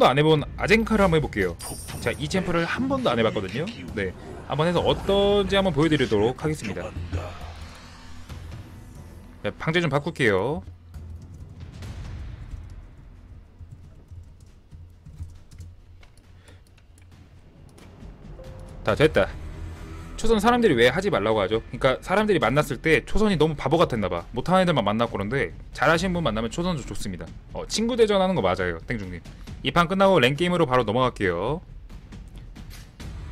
번도 안 해본 아젠카를 한번 해볼게요. 자, 이 챔프를 한 번도 안 해봤거든요. 네, 한번 해서 어떤지 한번 보여드리도록 하겠습니다. 네, 방제 좀 바꿀게요. 다 됐다. 초선 사람들이 왜 하지 말라고 하죠? 그러니까 사람들이 만났을 때 초선이 너무 바보 같았나봐. 못하는 애들만 만났고 그런데 잘하시는 분 만나면 초선도 좋습니다. 어, 친구 대전하는 거 맞아요, 땡중님. 이 판 끝나고 랭 게임으로 바로 넘어갈게요.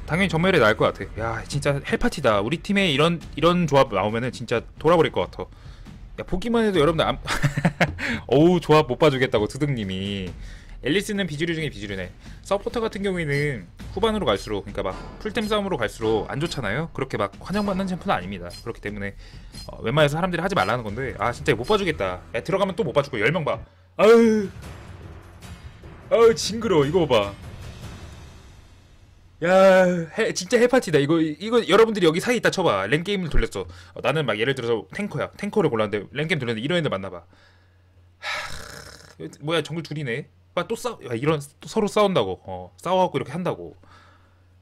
당연히 전멸이 나을 것 같아. 야, 진짜 헬파티다. 우리 팀에 이런 이런 조합 나오면은 진짜 돌아버릴 것 같아. 야, 보기만 해도 여러분들 안... 어우 조합 못 봐주겠다고 드득님이 앨리스는 비주류 중에 비주류네 서포터 같은 경우에는 후반으로 갈수록 그러니까 막 풀템 싸움으로 갈수록 안 좋잖아요 그렇게 막 환영받는 챔프는 아닙니다 그렇기 때문에 어, 웬만해서 사람들이 하지 말라는 건데 아 진짜 못 봐주겠다 야, 들어가면 또 못 봐주고 10명 봐 아유 아유 징그러 이거 봐 야, 해, 진짜 해파티다. 이거 이거 여러분들이 여기 사이 있다 쳐봐. 랭 게임을 돌렸어. 어, 나는 막 예를 들어서 탱커야. 탱커를 골랐는데 랭 게임 돌렸는데 이런 애들 만나봐. 하, 뭐야 정글 둘이네. 아, 또 싸, 야, 이런 또 서로 싸운다고. 어, 싸워갖고 이렇게 한다고.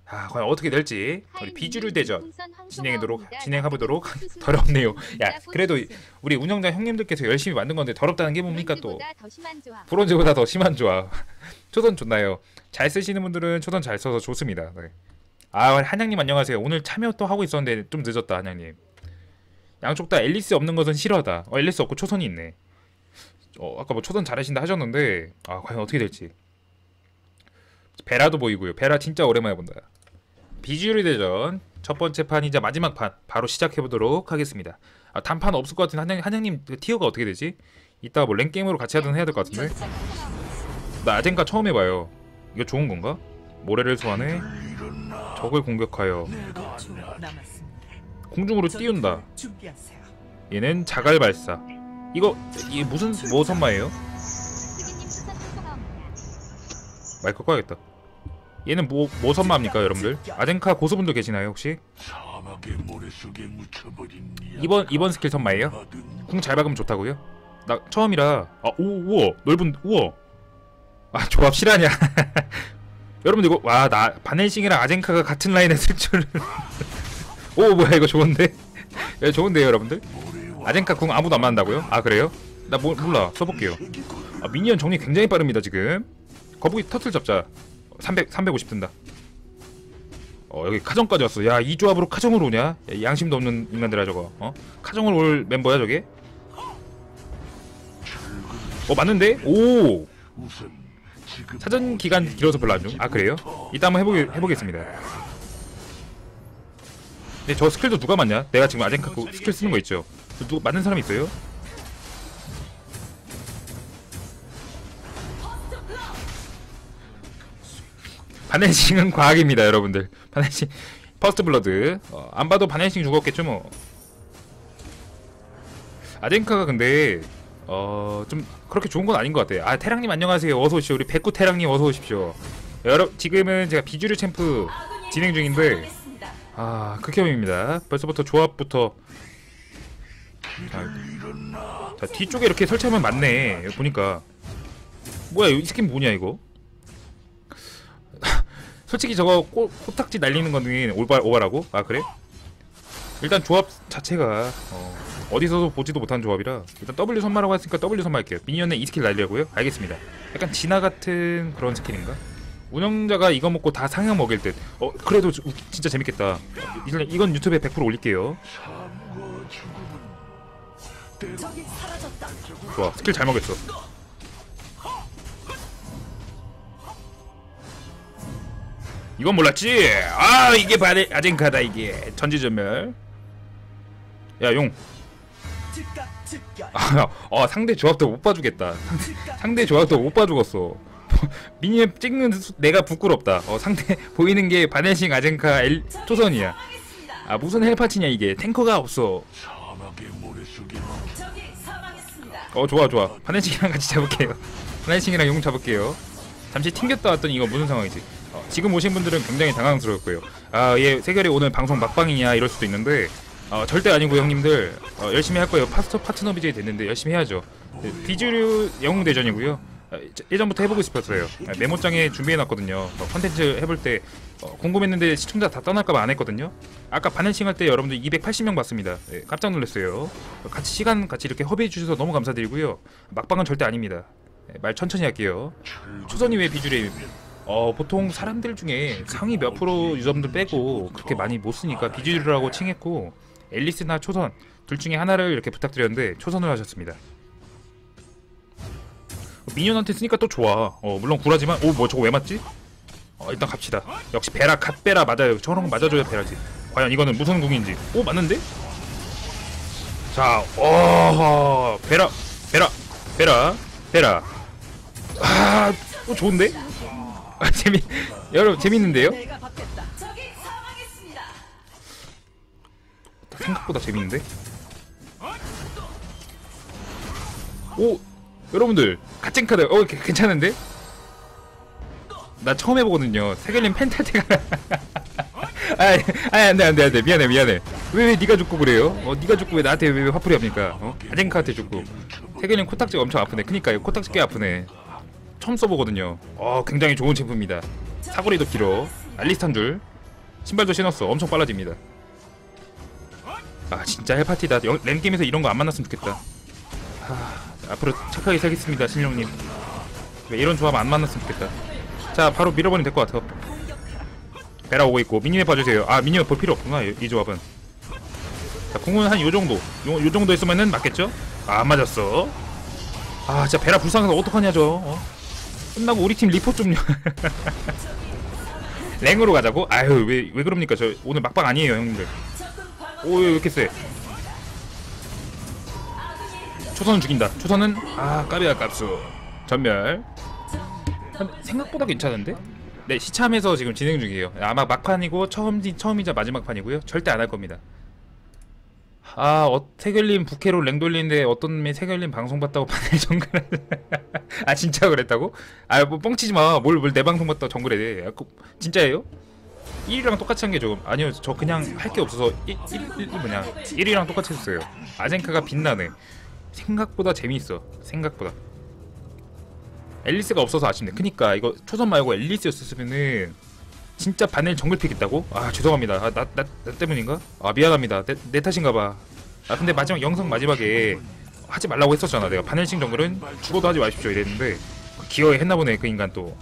아, 과연 어떻게 될지 우리 비주류 대전 진행하도록 진행해보도록 더럽네요. 야, 그래도 우리 운영자 형님들께서 열심히 만든 건데 더럽다는 게 뭡니까 또? 브론즈보다 더 심한 조합. 초선 좋나요? 잘 쓰시는 분들은 초선 잘 써서 좋습니다. 네. 아 한양님 안녕하세요. 오늘 참여 또 하고 있었는데 좀 늦었다 한양님. 양쪽 다 앨리스 없는 것은 싫어하다. 어, 앨리스 없고 초선이 있네. 어, 아까 뭐 초선 잘하신다 하셨는데 아 과연 어떻게 될지. 베라도 보이고요. 베라 진짜 오랜만에 본다. 비주류 대전 첫 번째 판이자 마지막 판 바로 시작해 보도록 하겠습니다. 아, 단판 없을 것 같은 한양 한양님 그 티어가 어떻게 되지? 이따가 뭐 랭 게임으로 같이 하든 해야 될 것 같은데. 나 아젠가 처음 해봐요. 이거 좋은 건가? 모래를 소환해 적을 공격하여 공중으로 띄운다. 얘는 자갈 발사. 이거 이게 무슨 뭐 선마예요? 마이크 꺼야겠다. 얘는 뭐, 뭐 선마입니까 여러분들? 아젠카 고수분들 계시나요 혹시? 이번 이번 스킬 선마예요? 궁 잘 박으면 좋다고요? 나 처음이라 아 오 우와 넓은 우와 아 조합 실화냐 여러분들 이거 와 나 바넬싱이랑 아젠카가 같은 라인에 쓸 줄은 오 뭐야 이거 좋은데 야, 좋은데요 여러분들 아젠카 궁 아무도 안 맞는다고요? 아 그래요? 나 뭐, 몰라 써볼게요 아, 미니언 정리 굉장히 빠릅니다 지금 거북이 터틀 잡자 300 350 든다 어 여기 카정까지 왔어 야 이 조합으로 카정을 오냐 야, 이 양심도 없는 인간들아 저거 어 카정을 올 멤버야 저게 어 맞는데 오 사전 기간 길어서 별로 안 줘. 아 그래요? 이따 한번 해보게 해보겠습니다. 근데 저 스킬도 누가 맞냐? 내가 지금 아젠카 그 스킬 쓰는 거 있죠? 누구 맞는 사람 있어요? 바네싱은 과학입니다, 여러분들. 바네싱 퍼스트 블러드. 어, 안 봐도 바네싱 죽었겠죠, 뭐. 아젠카가 근데 어 좀 그렇게 좋은 건 아닌 것 같아요. 아 태랑님 안녕하세요. 어서 오십시오. 우리 백구 태랑님 어서 오십시오. 여러 지금은 제가 비주류 챔프 진행 중인데 아 극혐입니다. 벌써부터 조합부터 자, 자 뒤쪽에 이렇게 설치하면 맞네. 여기 보니까 뭐야 이 스킨 뭐냐 이거? 솔직히 저거 꼬, 코딱지 날리는 거는 올바 오바라고? 아 그래? 일단 조합 자체가 어, 어디서도 보지도 못한 조합이라 일단 W 선마라고 했으니까 W 선마할게요 미니언에 이 스킬 날려고요 알겠습니다 약간 진화 같은 그런 스킬인가? 운영자가 이거 먹고 다 상향 먹일 듯 어 그래도 주- 진짜 재밌겠다 어, 이건- 유튜브에 100% 올릴게요 좋아 스킬 잘 먹였어 이건 몰랐지? 아 이게 바레 아젠카다 이게 전지전멸 야용 아, 어, 상대 조합도 못 봐주겠다. 상대, 조합도 못 봐주겠어. 미니맵 찍는 수- 내가 부끄럽다. 어, 상대 보이는 게 바네싱 아젠카 엘, 초선이야. 아 무슨 헬파치냐 이게 탱커가 없어. 어 좋아 좋아. 바네싱이랑 같이 잡을게요. 바네싱이랑 용 잡을게요. 잠시 튕겼다 왔더니 이거 무슨 상황이지? 어, 지금 오신 분들은 굉장히 당황스러웠고요. 아얘 세결이 오늘 방송 막방이냐 이럴 수도 있는데 어, 절대 아니고 형님들 어, 열심히 할 거예요. 파스터 파트너 BJ 됐는데 열심히 해야죠. 네, 비주류 영웅 대전이고요. 아, 예- 예전부터 해보고 싶었어요. 아, 메모장에 준비해놨거든요. 뭐 컨텐츠 해볼 때 어, 궁금했는데 시청자 다 떠날까봐 안 했거든요. 아까 반응싱 할 때 여러분들 280명 봤습니다. 예, 깜짝 놀랐어요. 어, 같이 시간 같이 이렇게 허비해 주셔서 너무 감사드리고요. 막방은 절대 아닙니다. 예, 말 천천히 할게요. 초선이 왜 비주래? 어 보통 사람들 중에 상위 몇 프로 유저분들 빼고 그렇게 많이 못 쓰니까 비주류라고 칭했고 앨리스나 초선 둘 중에 하나를 이렇게 부탁드렸는데 초선을 하셨습니다. 미니언한테 쓰니까 또 좋아. 어 물론 굴하지만 오 뭐 저거 왜 맞지? 어 일단 갑시다. 역시 베라 갓베라 맞아요. 저런 거 맞아줘야 베라지. 과연 이거는 무슨 궁인지? 오 맞는데? 자, 어 베라 베라 베라 베라. 아, 또 좋은데? 아, 재미 여러분 재밌는데요? 생각보다 재밌는데? 오 여러분들 갓쟁 카드 어 개- 괜찮은데? 나 처음 해보거든요. 세겔님 펜타테가. 아니 아니 안돼 안돼 안돼. 미안해 미안해. 왜왜 네가 죽고 그래요? 어 네가 죽고 왜 나한테 왜, 왜 화풀이 합니까? 어? 갓쟁카한테 죽고. 세겔님 코딱지가 엄청 아프네. 그니까요. 코딱지 꽤 아프네. 처음 써보거든요. 어 굉장히 좋은 제품입니다. 사거리도 길어. 알리스탄 줄. 신발도 신었어. 엄청 빨라집니다. 아 진짜 헬파티다. 영- 랭게임에서 이런 거 안 만났으면 좋겠다. 하, 앞으로 착하게 살겠습니다 신령님. 왜 이런 조합 안 만났으면 좋겠다 자 바로 밀어버리면 될 것 같아 베라 오고 있고 미니맵 봐주세요 아 미니맵 볼 필요 없구나 이, 이 조합은 자 궁은 한 요정도 요, 요 정도 있으면은 맞겠죠? 아, 안 맞았어 아 진짜 베라 불쌍해서 어떡하냐 저 어? 끝나고 우리 팀 리포 좀요 랭으로 가자고? 아유 왜, 왜 그럽니까 저 오늘 막방 아니에요 형님들 오, 왜 이렇게 세? 초선은 죽인다. 초선은 아 까비야 깝수. 전멸. 한- 생각보다 괜찮은데? 네 시참에서 지금 진행 중이에요. 아마 막판이고 처음 처음이자 마지막 판이고요. 절대 안 할 겁니다. 아, 어, 태결님 부캐로 랭 돌리는데 어떤 매 태결님 방송 봤다고 판을 정글. 아 진짜 그랬다고? 아 뭐 뻥치지 마. 뭘 뭘 내 방송 봤다고 정글해. 아, 그, 진짜예요? 1위랑 똑같이 한 게 조금 아니요 저 그냥 할 게 없어서 1, 1, 1 뭐냐 1위랑 똑같이 했어요 아젠카가 빛나네 생각보다 재미있어 생각보다 앨리스가 없어서 아쉽네. 그니까 이거 초선 말고 앨리스였으면은 진짜 바넬 정글픽 있다고? 아 죄송합니다. 아, 나, 나, 나 때문인가? 아 미안합니다. 내, 내 탓인가봐. 아 근데 마지막 영상 마지막에 하지 말라고 했었잖아. 내가 바넬싱 정글은 죽어도 하지 마십시오 이랬는데 기어에 했나보네 그 인간 또.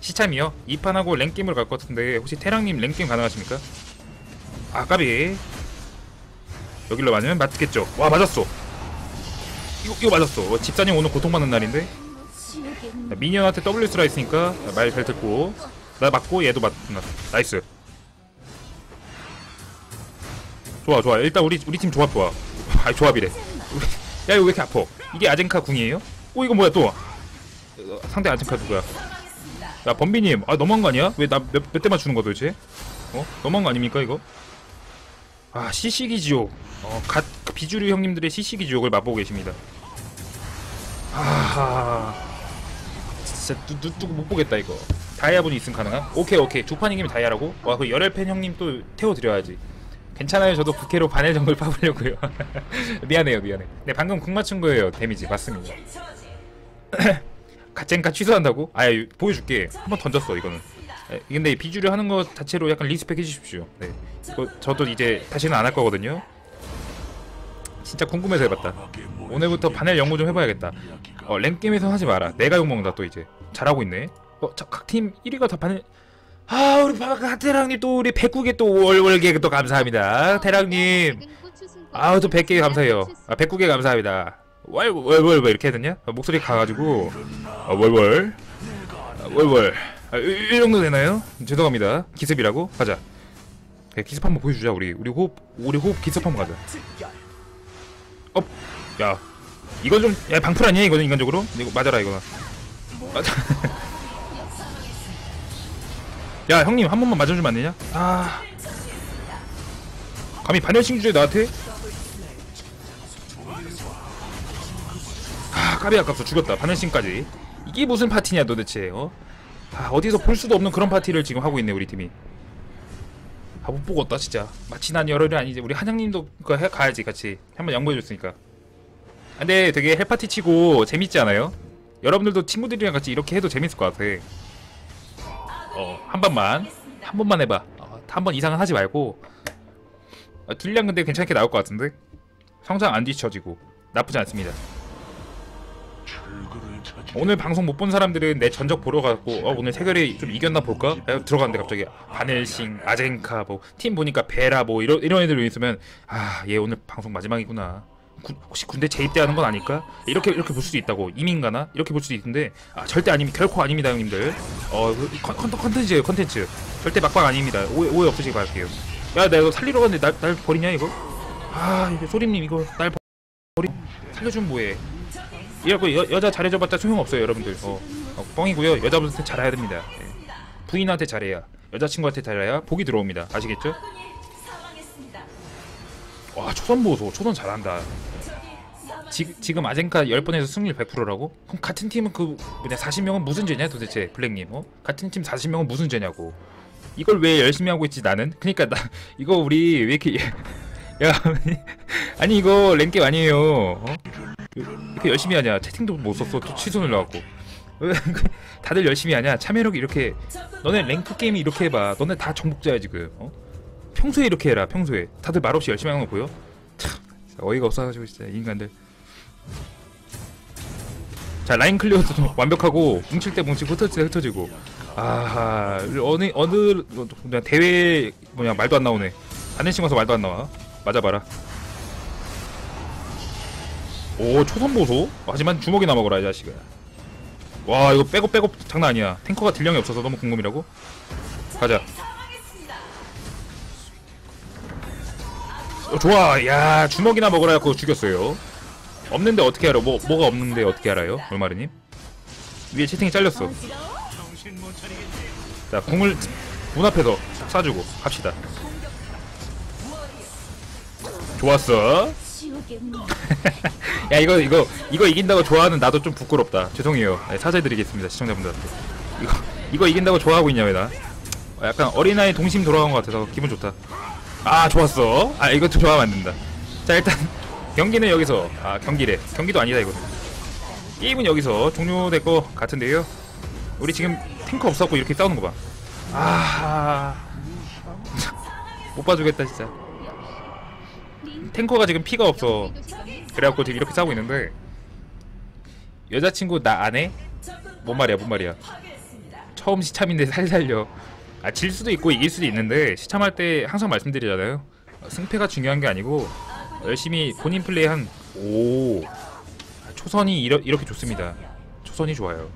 시참이요? 2판하고 랭게임을 갈것 같은데 혹시 태랑님 랭게임 가능하십니까? 아 까비. 여기로 맞으면 맞겠죠? 와 맞았어. 이거, 이거 맞았어 어, 집사님 오늘 고통받는 날인데 자, 미니언한테 W 스라 있으니까 말 잘 듣고. 나 맞고 얘도 맞 나- 나이스. 좋아 좋아. 일단 우리 우리 팀 조합 좋아. 아 조합이래. 야 이거 왜 이렇게 아파? 이게 아젠카 궁이에요? 오 이거 뭐야 또? 어, 상대 아젠카 누구야? 야 범비님. 아 너무한 거 아니야? 왜 나 몇 몇대 맞추는 거 도대체? 어? 너무한 거 아닙니까 이거? 아 시시기 지옥. 어 갓 비주류 형님들의 시시기 지옥을 맛보고 계십니다. 아 진짜 눈, 눈 뜨고 못 보겠다 이거. 다이아분이 있으면 가능한? 오케이 오케이. 두 판 이기면 다이아라고? 와 그 열혈팬 형님 또 태워드려야지. 괜찮아요? 저도 부캐로 반의 정도를 파보려고요. 미안해요 미안해. 네 방금 궁 맞춘 거예요 데미지. 맞습니다. 가젠카 취소한다고? 아 유- 보여줄게. 한번 던졌어 이거는. 에, 근데 비주류 하는 거 자체로 약간 리스펙 해주십시오. 네. 이거 저도 이제 다시는 안 할 거거든요. 진짜 궁금해서 해봤다. 오늘부터 바넬 연구 좀 해봐야겠다. 어 랭게임에서 하지 마라. 내가 욕먹는다 또 이제 잘하고 있네. 어각팀 1위가 다 바넬 아 우리 바 태랑님 또 우리 백국에 또 월월개 또 감사합니다. 태랑님. 아우 또 100개 감사해요. 아 109개 감사합니다. 월월월 왜 이렇게 해야 되냐? 아, 목소리 가가지고. 아, 월월 아, 월월 아, 이, 이 정도 되나요? 죄송합니다. 기습이라고? 가자. 야, 기습 한번 보여주자 우리. 우리 호흡 우리 호흡 기습 한번 가자. 업 야 이건 좀 야 방풀 아니야? 이거는 인간적으로? 이거 맞아라 맞아 야 형님 한 번만 맞아주면 안 되냐? 아. 감히 반열신 주제 나한테? 아 까비 아깝어 죽였다. 반열신까지. 이게 무슨 파티냐 도대체 어? 아 어디서 볼 수도 없는 그런 파티를 지금 하고 있네 우리 팀이. 아 못 보겠다 진짜. 마치 난 열혈이 아니지. 우리 한양님도 그거 해, 가야지 같이. 한번 양보해줬으니까. 아, 근데 되게 헬파티 치고 재밌지 않아요? 여러분들도 친구들이랑 같이 이렇게 해도 재밌을 것 같아. 어 한 번만. 한 번만 해봐. 어, 한번 이상은 하지 말고. 어, 딜량 근데 괜찮게 나올 것 같은데? 성장 안 뒤처지고. 나쁘지 않습니다. 오늘 방송 못 본 사람들은 내 전적 보러 가고 어, 오늘 세결이 좀 이겼나 볼까? 에, 들어갔는데 갑자기 바넬싱, 아젠카 뭐 팀 보니까 베라 뭐 이런 이런 애들 있으면 아 얘 오늘 방송 마지막이구나. 군- 혹시 군대 재입대하는 건 아닐까? 이렇게 이렇게 볼 수도 있다고 이민가나 이렇게 볼 수도 있는데 아, 절대 아님 결코 아닙니다 형님들. 어 그, 컨- 컨- 컨 텐츠예요 컨텐츠. 절대 막방 아닙니다. 오해, 오해 없으시기 바랄게요. 야 내가 이거 살리러 갔는데 날, 날 버리냐 이거? 아 이거 소림님 이거 날 버- 버리 살려주면 뭐해? 이러고 여, 여자 잘해줘봤자 소용없어요 여러분들 어, 어, 뻥이고요 여자분한테 잘해야 됩니다 예. 부인한테 잘해야 여자친구한테 잘해야 복이 들어옵니다 아시겠죠? 와 초선 보소 초선 잘한다. 지, 지금 아젠카 10번에서 승률 100%라고? 그럼 같은 팀은 그 뭐냐 40명은 무슨 죄냐 도대체 블랙님 어? 같은 팀 40명은 무슨 죄냐고 이걸 왜 열심히 하고 있지 나는? 그니까 나 이거 우리 왜 이렇게 야 아니 이거 랭겜 아니에요 어? 이렇게 열심히 하냐 채팅도 못 썼어 또 취소 눌러갖고 왜 다들 열심히 하냐 참여력이 이렇게 너네 랭크 게임이 이렇게 해봐 너네 다 정복자야 지금 어? 평소에 이렇게 해라 평소에. 다들 말없이 열심히 하는 거 보여? 참 어이가 없어가지고 진짜 이 인간들. 자 라인 클리어도 좀 완벽하고 뭉칠 때 뭉치고 흩어질 때 흩어지고. 아하 어느 어느 그냥 대회 뭐냐 말도 안 나오네. 하늘 심어서 말도 안 나와. 맞아봐라. 오 초선 보소? 하지만 주먹이나 먹어라 이 자식아. 와 이거 백업 백업 장난 아니야. 탱커가 딜량이 없어서 너무 궁금이라고? 가자 어, 좋아. 야 주먹이나 먹으라 해갖고 죽였어요. 없는데 어떻게 알아? 뭐 뭐가 없는데 어떻게 알아요? 얼마르님? 위에 채팅이 잘렸어. 자 궁을 문 앞에서 쏴주고 갑시다. 좋았어. 야 이거 이거 이거 이긴다고 좋아하는 나도 좀 부끄럽다. 죄송해요. 네, 사죄드리겠습니다 시청자분들한테. 이거 이거 이긴다고 좋아하고 있냐 왜나? 어, 약간 어린아이 동심 돌아간 것 같아서 기분 좋다 아 좋았어. 아 이것도 좋아하면 안 된다. 자 일단 경기는 여기서 아 경기래. 경기도 아니다 이거는. 게임은 여기서 종료될 것 같은데요. 우리 지금 탱커 없었고 이렇게 싸우는 거봐. 아... 못 봐주겠다 진짜. 탱커가 지금 피가 없어. 그래갖고 지금 이렇게 싸우고 있는데. 여자친구 나 안 해? 뭔 말이야 뭔 말이야. 처음 시참인데 살살려 아 질 수도 있고 이길 수도 있는데 시참할 때 항상 말씀드리잖아요. 어, 승패가 중요한 게 아니고 열심히 본인 플레이 한 오 초선이 이러, 이렇게 좋습니다. 초선이 좋아요.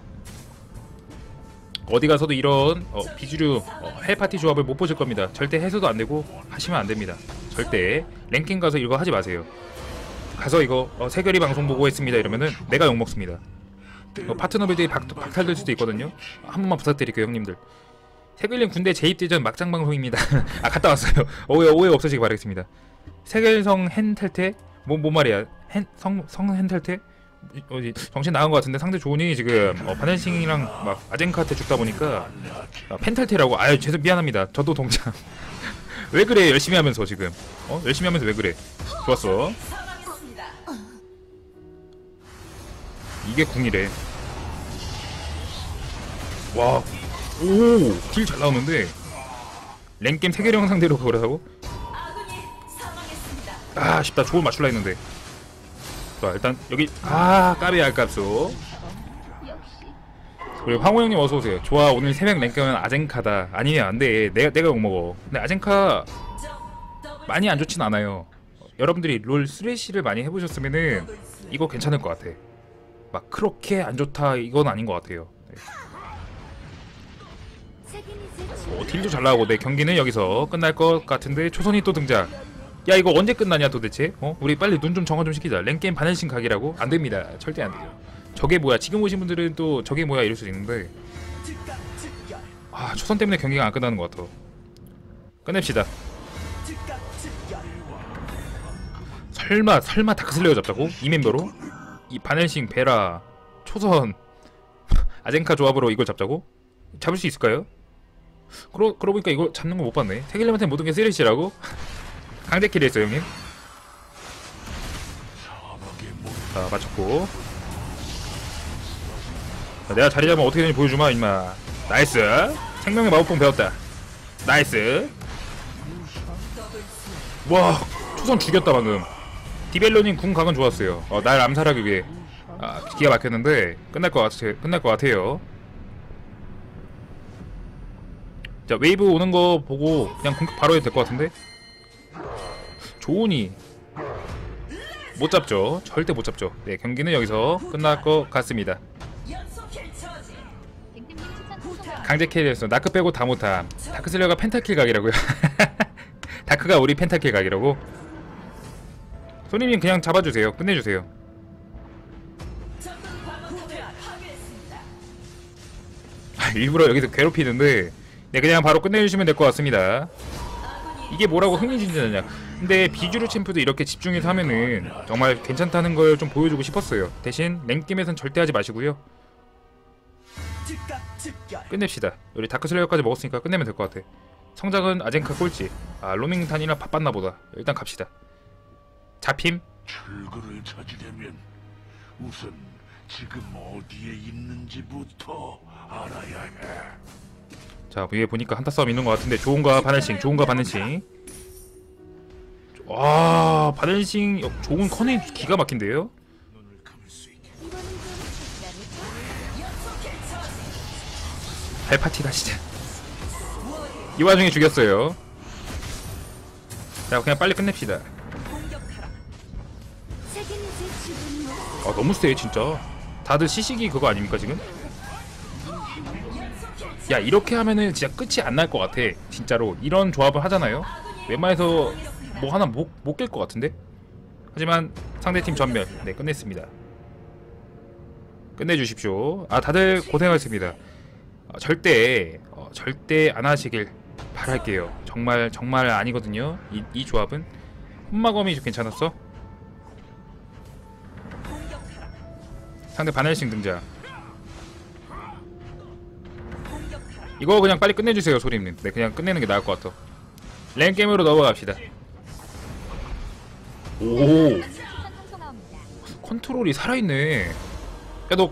어디 가서도 이런 어, 비주류 어, 헬파티 조합을 못 보실 겁니다. 절대 해서도 안 되고 하시면 안 됩니다. 절대 랭킹 가서 이거 하지 마세요. 가서 이거 어, 세결이 방송 보고 했습니다 이러면은 내가 욕먹습니다. 어, 파트너들이 박, 박탈될 수도 있거든요. 한 번만 부탁드릴게요, 형님들. 세계일령 군대 재입대전 막장 방송입니다. 아 갔다 왔어요. 오해 오해 없으시기 바라겠습니다. 세계일성 hen텔테 뭐뭔 말이야? hen성성 hen텔테 어디 정신 나간 것 같은데 상대 좋으니 지금 어, 바넨싱이랑 막 아젠카한테 죽다 보니까 아, 펜탈테라고 아유 죄송 미안합니다. 저도 동참. 왜 그래 열심히 하면서 지금 어 열심히 하면서 왜 그래? 좋았어. 이게 궁이래. 와, 오, 딜 잘 나오는데 랭겜 세계령 상대로 그걸 하고. 아, 아쉽다. 조을 맞출라 했는데. 자, 일단 여기 아, 까비 알깝소. 그리고 황호 형님 어서 오세요. 좋아, 오늘 새벽 랭겜은 아젠카다. 아니면 안 돼. 내가 내가 욕 먹어. 근데 아젠카 많이 안 좋진 않아요. 여러분들이 롤 쓰레쉬를 많이 해보셨으면은 이거 괜찮을 것 같아. 막 그렇게 안 좋다 이건 아닌 것 같아요. 네. 어, 딜도 잘 나오고 내 경기는 여기서 끝날 것 같은데 초선이 또 등장. 야 이거 언제 끝나냐 도대체? 어? 우리 빨리 눈 좀 정화 좀 시키자. 랭게임 반환신 각이라고? 안 됩니다. 절대 안 돼요. 저게 뭐야? 지금 오신 분들은 또 저게 뭐야 이럴 수 있는데. 아 초선 때문에 경기가 안 끝나는 것 같아. 끝냅시다. 설마 설마 다크슬레어 잡자고? 이 멤버로? 이 바넬싱 베라 초선 아젠카 조합으로 이걸 잡자고? 잡을 수 있을까요? 그러 그러고 보니까 이거 잡는 거 못 봤네. 태길님한테 모든 게 쓰레쉬라고? 강제킬이 했어 형님. 자 맞췄고. 자, 내가 자리 잡으면 어떻게 되는지 보여주마 임마. 나이스. 생명의 마법봉 배웠다. 나이스. 와 초선 죽였다 방금. 디벨로님 궁 각은 좋았어요. 어, 날 암살하기 위해. 아, 기가 막혔는데 끝날 것 같아 끝날 것 같아요 자 웨이브 오는 거 보고 그냥 공격 바로 해도 될 것 같은데? 조은이 못 잡죠. 절대 못 잡죠. 네 경기는 여기서 끝날 것 같습니다. 강제 캐리였어 나크 빼고 다 못함. 다크슬러가 펜타킬 각이라고요? 다크가 우리 펜타킬 각이라고? 손님님 그냥 잡아주세요. 끝내주세요. 아, 일부러 여기서 괴롭히는데 네 그냥 바로 끝내주시면 될 것 같습니다. 이게 뭐라고 흥미진진하냐. 근데 비주류 챔프도 이렇게 집중해서 하면은 정말 괜찮다는 걸 좀 보여주고 싶었어요. 대신 랭게임에선 절대 하지 마시고요. 끝냅시다. 우리 다크슬레이어까지 먹었으니까 끝내면 될 것 같아. 성장은 아젠카 꼴찌. 아 로밍탄이랑 바빴나 보다. 일단 갑시다. 잡힘. 출구를 찾으려면 우선 지금 어디에 있는지부터 알아야 해. 자 위에 보니까 한타 싸움 있는 것 같은데 좋은가 바늘싱 좋은가 바늘싱 와 바늘싱 어, 좋은 커넥 기가 막힌데요. 발파티다 진짜 이 와중에 죽였어요 자 그냥 빨리 끝냅시다. 아 너무 세 진짜 다들 시식이 그거 아닙니까 지금? 야 이렇게 하면은 진짜 끝이 안 날 것 같아. 진짜로 이런 조합을 하잖아요. 웬만해서 뭐 하나 못못 깰것 같은데? 하지만 상대팀 전멸. 네 끝냈습니다. 끝내주십시오. 아 다들 고생하셨습니다. 어, 절대 어, 절대 안 하시길 바랄게요. 정말 정말 아니거든요. 이, 이 조합은. 홈마검이 좀 괜찮았어. 상대 바넬싱 등장 이거 그냥 빨리 끝내주세요 소림님. 네 그냥 끝내는 게 나을 것 같아. 랭게임으로 넘어갑시다. 오. 컨트롤이 살아있네. 야 너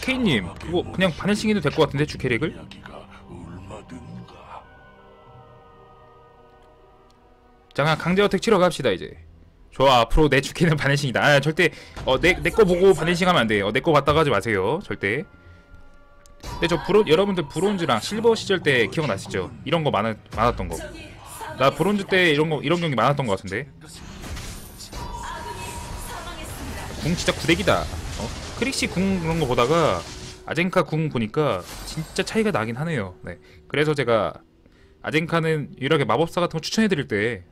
케이님 그거 그냥 바늘싱 해도 될 것 같은데 주 캐릭을? 이야기가 얼마든가. 자 그냥 강제 어택 치러 갑시다 이제. 좋아 앞으로 내 주캐는 바늘싱이다. 아 절대 어 내 내 거 보고 바늘싱 하면 안돼. 어, 내거 봤다가 하지 마세요 절대 근데 저 브론 여러분들 브론즈랑 실버 시절 때 기억나시죠? 이런 거 많았, 많았던 거 나 브론즈 때 이런 거 이런 경기 많았던 것 같은데. 궁 진짜 구대기다. 어? 크릭시 궁 그런 거 보다가 아젠카 궁 보니까 진짜 차이가 나긴 하네요. 네. 그래서 제가 아젠카는 유일하게 마법사 같은 거 추천해드릴 때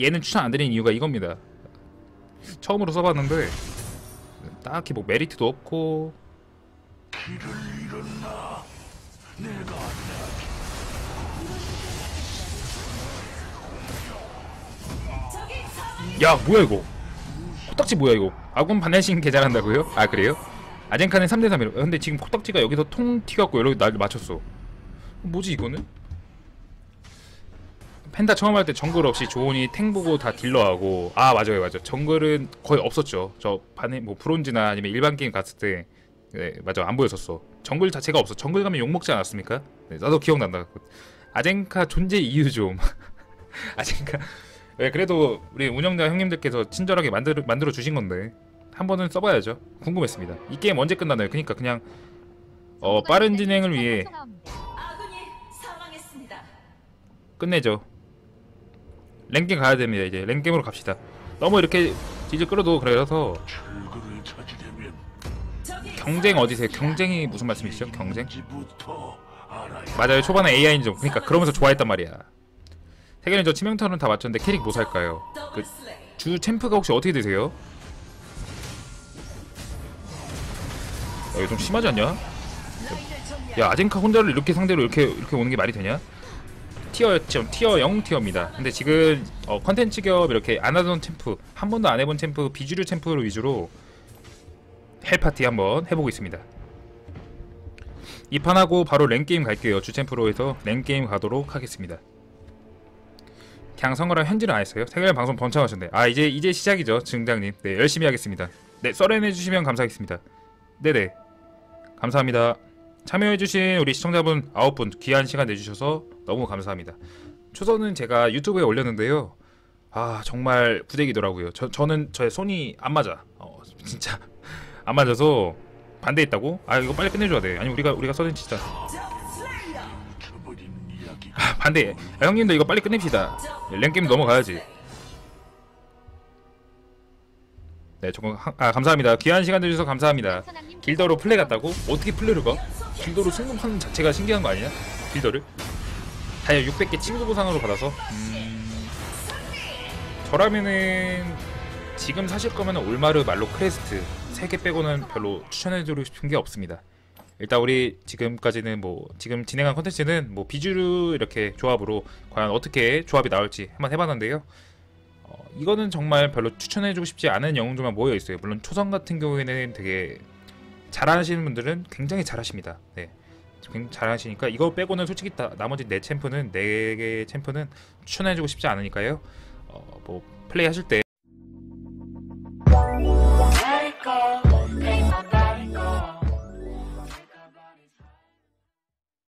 얘는 추천 안 드리는 이유가 이겁니다. 처음으로 써봤는데 딱히 뭐 메리트도 없고 길을 잃었나? 내가. 야 뭐야 이거 코딱지 뭐야 이거 아군 바넬싱 개잘한다고요? 아 그래요? 아젠카는 3대3이로 근데 지금 코딱지가 여기서 통 튀갖고 여기 날 맞췄어 뭐지 이거는? 펜타 처음 할 때 정글 없이 조온이 탱 보고 다 딜러하고 아 맞아요 맞아요 정글은 거의 없었죠 저 반에 뭐 브론즈나 아니면 일반 게임 갔을 때 네, 맞아 안 보였었어 정글 자체가 없어 정글 가면 욕먹지 않았습니까? 네, 나도 기억난다 아젠카 존재 이유 좀 아젠카 네, 그래도 우리 운영자 형님들께서 친절하게 만들어 만들어 주신 건데 한 번은 써봐야죠. 궁금했습니다. 이 게임 언제 끝나나요? 그러니까 그냥 어 빠른 진행을 위해. 끝내죠. 랭겜 가야 됩니다. 이제 랭겜으로 갑시다. 너무 이렇게 질질 끌어도 그래서 경쟁 어디세요? 경쟁이 무슨 말씀이시죠? 경쟁? 맞아요. 초반에 AI인 좀 그러니까 그러면서 좋아했단 말이야. 세계는 저 치명타는 다 맞췄는데 캐릭 뭐 살까요? 그. 주 챔프가 혹시 어떻게 되세요? 야, 이거 좀 심하지 않냐? 야 아젠카 혼자를 이렇게 상대로 이렇게 이렇게 오는 게 말이 되냐? 티어 좀 티어 0 티어입니다. 근데 지금 어, 컨텐츠 기업 이렇게 안 하던 챔프 한 번도 안 해본 챔프 비주류 챔프를 위주로 헬파티 한번 해보고 있습니다. 이 판하고 바로 랭게임 갈게요. 주 챔프로 해서 랭게임 가도록 하겠습니다. 그냥 선거랑 현질은 안 했어요. 세계관 방송 번창하셨네. 아 이제 이제 시작이죠, 증장님. 네 열심히 하겠습니다. 네 썰어내 주시면 감사하겠습니다. 네네. 감사합니다. 참여해주신 우리 시청자분 아홉 분 귀한 시간 내주셔서 너무 감사합니다. 초선은 제가 유튜브에 올렸는데요. 아 정말 부대기더라고요. 저 저는 저의 손이 안 맞아. 어, 진짜 안 맞아서 반대했다고? 아 이거 빨리 끝내줘야 돼. 아니 우리가 우리가 써진 진짜 저버린 이야기가 아, 반대. 아, 형님도 이거 빨리 끝냅시다. 랭 게임 넘어가야지. 네, 정말 하- 아 감사합니다. 귀한 시간 내주셔서 감사합니다. 길더로 플레이 갔다고? 어떻게 플레이를 가? 길더로 승급하는 자체가 신기한 거 아니냐? 길더를? 다이아 600개 친구 보상으로 받아서 음... 저라면은 지금 사실 거면 올마르 말로 크레스트 3개 빼고는 별로 추천해드리고 싶은 게 없습니다. 일단 우리 지금까지는 뭐 지금 진행한 컨텐츠는 뭐 비주류 이렇게 조합으로 과연 어떻게 조합이 나올지 한번 해봤는데요. 어, 이거는 정말 별로 추천해주고 싶지 않은 영웅들만 모여 있어요. 물론 초성 같은 경우에는 되게 잘하시는 분들은 굉장히 잘하십니다. 네, 잘하시니까 이거 빼고는 솔직히 다, 나머지 네 챔프는 네 개 챔프는 추천해주고 싶지 않으니까요. 어, 뭐 플레이 하실 때 call.